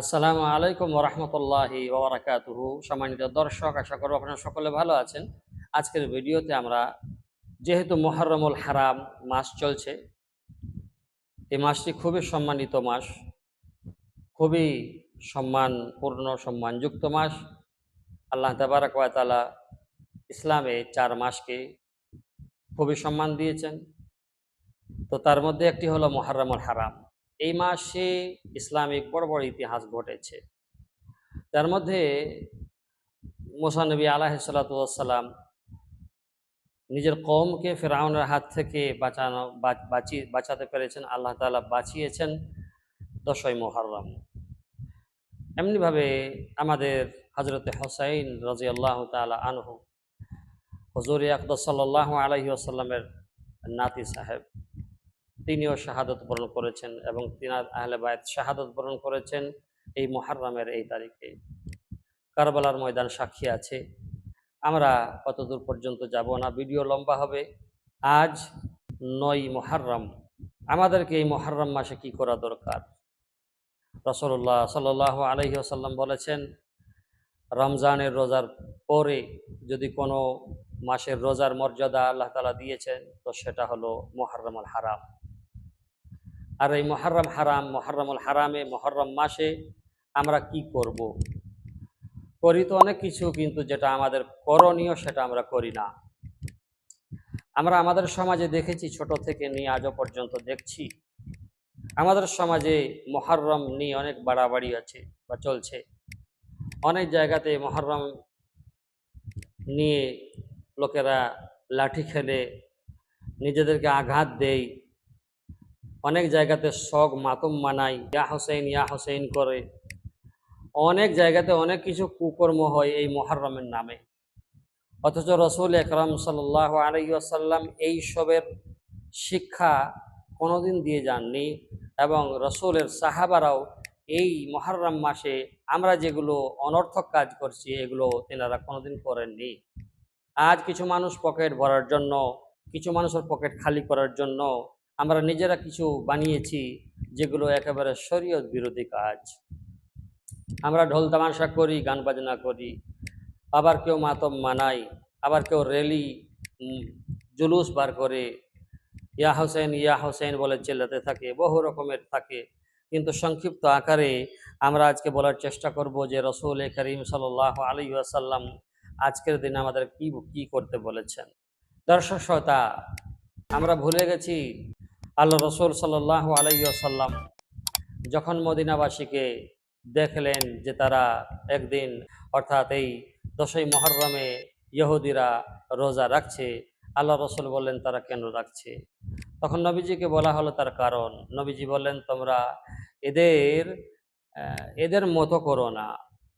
আসসালামু আলাইকুম ওরহমতুল্লাহি ওবরাকাতুহু। সম্মানিত দর্শক, আশা করব আপনারা সকলে ভালো আছেন। আজকের ভিডিওতে আমরা, যেহেতু মোহররমুল হারাম মাস চলছে, এই মাসটি খুবই সম্মানিত মাস, খুবই সম্মানপূর্ণ, সম্মানযুক্ত মাস। আল্লাহ তাবারাক ওয়া তাআলা ইসলামে চার মাসকে খুবই সম্মান দিয়েছেন। তো তার মধ্যে একটি হলো মোহররমুল হারাম। এই মাসে ইসলামিক বড় বড় ইতিহাস ঘটেছে। তার মধ্যে মোসানবী আলাহিসাল্লাম নিজের কমকে ফেরাউনের হাত থেকে বাঁচানো বাঁচিয়ে বাঁচাতে পেরেছেন। আল্লাহ তাআলা বাঁচিয়েছেন দশই মোহরম এমনিভাবে আমাদের হজরতে হোসাইন রাজি আল্লাহ তালা আনহু, হজুর আকদর সাল্লাহ আলহি আসাল্লামের নাতি সাহেব। তিনিও শাহাদত বরণ করেছেন এবং তিনার আহলে বায়ত শাহাদত বরণ করেছেন এই মহারমের এই তারিখে। কারবালার ময়দান সাক্ষী আছে। আমরা কতদূর পর্যন্ত যাব না, ভিডিও লম্বা হবে। আজ নয় মহারম আমাদেরকে এই মহারম মাসে কি করা দরকার? রসল্লাহ সাল আলহি আসাল্লাম বলেছেন, রমজানের রোজার পরে যদি কোনো মাসের রোজার মর্যাদা আল্লাহ তালা দিয়েছেন, তো সেটা হলো মোহাররমুল হারাম। আর এই মহরম হারাম মহরমুল হারামে মহরম মাসে আমরা কি করব। করি তো অনেক কিছু, কিন্তু যেটা আমাদের করণীয় সেটা আমরা করি না। আমরা আমাদের সমাজে দেখেছি, ছোট থেকে নিয়ে আজও পর্যন্ত দেখছি। আমাদের সমাজে মহরম নিয়ে অনেক বাড়াবাড়ি আছে বা চলছে। অনেক জায়গাতে মহরম নিয়ে লোকেরা লাঠি খেলে, নিজেদেরকে আঘাত দেয়। অনেক জায়গাতে শখ মাতম মানায়, ইয়া হোসেন ইয়া হোসেন করে। অনেক জায়গাতে অনেক কিছু কুকর্ম হয় এই মহারমের নামে। অথচ রসুল একরম সাল্লাহ আলাইসাল্লাম এই সবের শিক্ষা কোনোদিন দিয়ে যাননি এবং রসুলের সাহাবারাও এই মহারম মাসে আমরা যেগুলো অনর্থক কাজ করছি, এগুলো তেনারা কোনোদিন করেননি। আজ কিছু মানুষ পকেট ভরার জন্য, কিছু মানুষের পকেট খালি করার জন্য আমরা নিজেরা কিছু বানিয়েছি যেগুলো একেবারে শরীয়ত বিরোধী কাজ। আমরা ঢোল তামাশা করি গান বাজনা করি আবার কেউ মাতম মানাই আবার কেউ উম, জুলুস বার করে ইয়া হোসেন ইয়া হোসেন বলে চেল্লাতে থাকে বহু রকমের থাকে। কিন্তু সংক্ষিপ্ত আকারে আমরা আজকে বলার চেষ্টা করব যে রসুল করিম সাল আলী আসাল্লাম আজকের দিনে আমাদের কি কি করতে বলেছেন। দর্শক শ্রোতা আমরা ভুলে গেছি আল্লাহ রসুল সাল্লাহ আলাইসাল্লাম যখন মদিনাবাসীকে দেখলেন যে তারা একদিন অর্থাৎ এই দশই মহরমে ইহুদিরা রোজা রাখছে, আল্লাহ রসুল বললেন, তারা কেন রাখছে? তখন নবীজিকে বলা হলো, তার কারণ। নবীজি বললেন, তোমরা এদের এদের মতো করো না।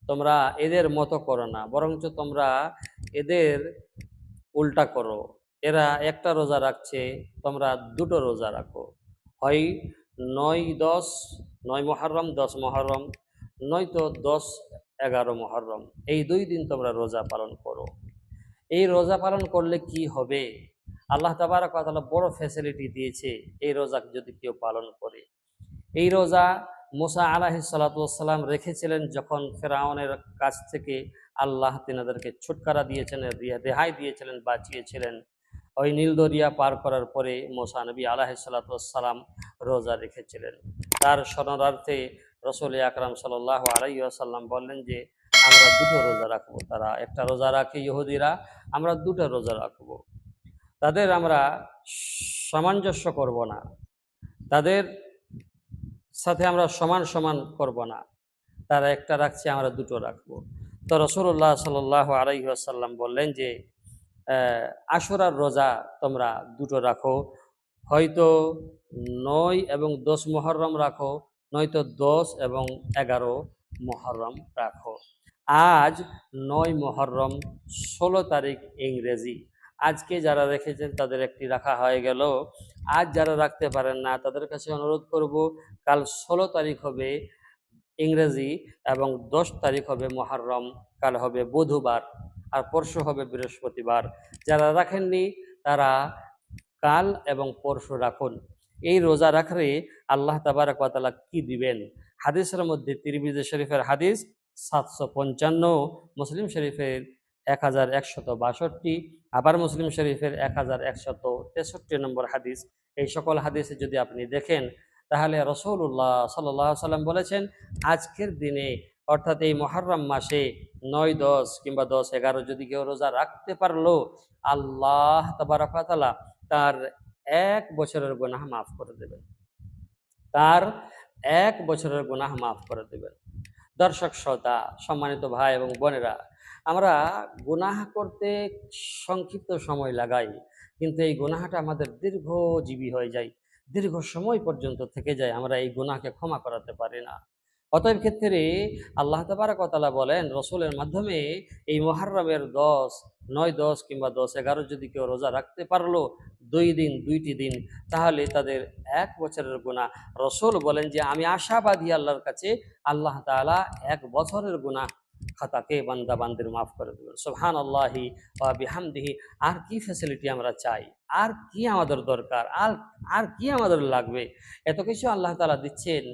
তোমরা এদের মতো করো না, বরঞ্চ তোমরা এদের উল্টা করো। এরা একটা রোজা রাখছে, তোমরা দুটো রোজা রাখো। হয় নয় দশ, নয় মহরম, দশ মহরম নয়তো দশ, এগারো মহরম। এই দুই দিন তোমরা রোজা পালন করো। এই রোজা পালন করলে কি হবে? আল্লাহ তাবারক তাআলা বড় ফ্যাসিলিটি দিয়েছে এই রোজা যদি কেউ পালন করে। এই রোজা মুসা আলাহি সালাতাম রেখেছিলেন যখন ফেরাউনের কাছ থেকে আল্লাহ তিনাদেরকে ছুটকারা দিয়েছেন রেহাই দিয়েছিলেন, বাঁচিয়েছিলেন। ওই নীল দরিয়া পার করার পরে মোসা নবী আলাহি সালাতাম রোজা রেখেছিলেন। তার স্মরণার্থে রসুল আকরাম সাল্লাহ আলাইসাল্লাম বললেন যে, আমরা দুটো রোজা রাখব। তারা একটা রোজা রাখে ইহুদিরা, আমরা দুটো রোজা রাখব। তাদের আমরা সামঞ্জস্য করব না। তাদের সাথে আমরা সমান সমান করব না। তারা একটা রাখছে, আমরা দুটো রাখব। তো রসুল্লাহ সাল আলাইসাল্লাম বললেন যে আশুরার রোজা তোমরা দুটো রাখো। হয়তো নয় এবং দশ মহরম রাখো, নয়তো দশ এবং এগারো মহরম রাখো। আজ নয় মহরম, ষোলো তারিখ ইংরেজি। আজকে যারা রেখেছেন তাদের একটি রাখা হয়ে গেল। আজ যারা রাখতে পারেন না, তাদের কাছে অনুরোধ করব, কাল ষোলো তারিখ হবে ইংরেজি এবং দশ তারিখ হবে মহরম, কাল হবে বুধবার। আর পরশু হবে বৃহস্পতিবার। যারা রাখেননি, তারা কাল এবং পরশু রাখুন। এই রোজা রাখলে আল্লাহ তাবারক ওয়া তাআলা কি দিবেন? হাদিসের মধ্যে তিরমিজি শরীফের হাদিস সাতশো পঞ্চান্ন, মুসলিম শরীফের এক হাজার একশত বাষট্টি, আবার মুসলিম শরীফের এক হাজার একশত তেষট্টি নম্বর হাদিস। এই সকল হাদিসে যদি আপনি দেখেন, তাহলে রসৌল্লাহ সাল্লাহ সাল্লাম বলেছেন, আজকের দিনে অর্থাৎ এই মহারম মাসে নয়, দশ কিংবা দশ, এগারো যদি কেউ রোজা রাখতে পারল, আল্লাহ তাবারকাতালা তার এক বছরের গুনাহ মাফ করে দেবেন। তার এক বছরের গুনাহ মাফ করে দেবেন। দর্শক, শ্রোতা, সম্মানিত ভাই এবং বোনেরা, আমরা গুনাহ করতে সংক্ষিপ্ত সময় লাগাই, কিন্তু এই গুনাহাটা আমাদের দীর্ঘজীবী হয়ে যায়, দীর্ঘ সময় পর্যন্ত থেকে যায়, আমরা এই গুনাহকে ক্ষমা করাতে পারি না। অতএব ক্ষেত্রে আল্লাহ তাবারকতালা বলেন, রসুলের মাধ্যমে এই মহারমের দশ, নয় দশ কিংবা দশ এগারো যদি কেউ রোজা রাখতে পারল, দুই দিন, দুইটি দিন, তাহলে তাদের এক বছরের গুণা রসুল বলেন যে, আমি আশাবাদী আল্লাহর কাছে আল্লাহ তালা এক বছরের গুণা খাতাকে বান্দা বান্দির মাফ করে দেবেন সোহান আল্লাহি বা বিহামদিহি, আর কি ফ্যাসিলিটি আমরা চাই? আর কি আমাদের দরকার? আর আর কি আমাদের লাগবে? এত কিছু আল্লাহ তালা দিচ্ছেন,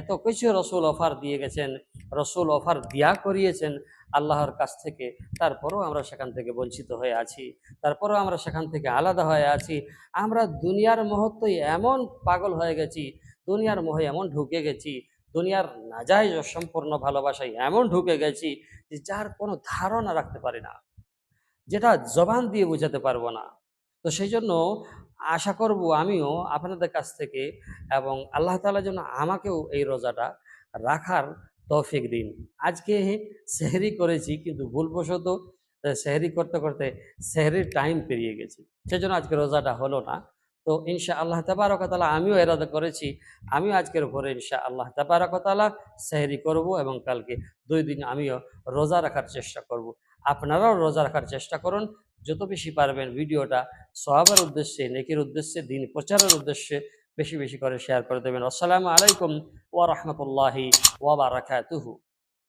এত কিছু রসুল অফার দিয়ে গেছেন, রসুল অফার দিয়া করিয়েছেন আল্লাহর কাছ থেকে। তারপরেও আমরা সেখান থেকে বঞ্চিত হয়ে আছি, তারপরেও আমরা সেখান থেকে আলাদা হয়ে আছি। আমরা দুনিয়ার মহত্বই এমন পাগল হয়ে গেছি, দুনিয়ার মোহে এমন ঢুকে গেছি দুনিয়ার নাজাইজ সম্পূর্ণ ভালোবাসায় এমন ঢুকে গেছি যে যার কোনো ধারণা রাখতে পারি না, যেটা জবান দিয়ে বোঝাতে পারব না। তো সেই জন্য আশা করব আমিও আপনাদের কাছ থেকে এবং আল্লাহ তালা যেন আমাকেও এই রোজাটা রাখার তৌফিক দিন। আজকে সেহরি করেছি কিন্তু ভুলবশত সেহরি করতে করতে সেহরির টাইম পেরিয়ে গেছে। সেজন্য আজকে রোজাটা হলো না। তো ইনশা আল্লাহ তাবারকতালা আমিও এরাদা করেছি। আমিও আজকের ভোরে ইনশা আল্লাহ তাবারকতালা সেহরি করব এবং কালকে দুই দিন আমিও রোজা রাখার চেষ্টা করব। আপনারাও রোজা রাখার চেষ্টা করুন। যত বেশি পারবেন ভিডিওটা সহাবার উদ্দেশ্যে, নেকির উদ্দেশ্যে, দিন প্রচারের উদ্দেশ্যে বেশি বেশি করে শেয়ার করে দেবেন। আসসালামু আলাইকুম ওয়া রাহমাতুল্লাহি ওয়া বারাকাতুহু।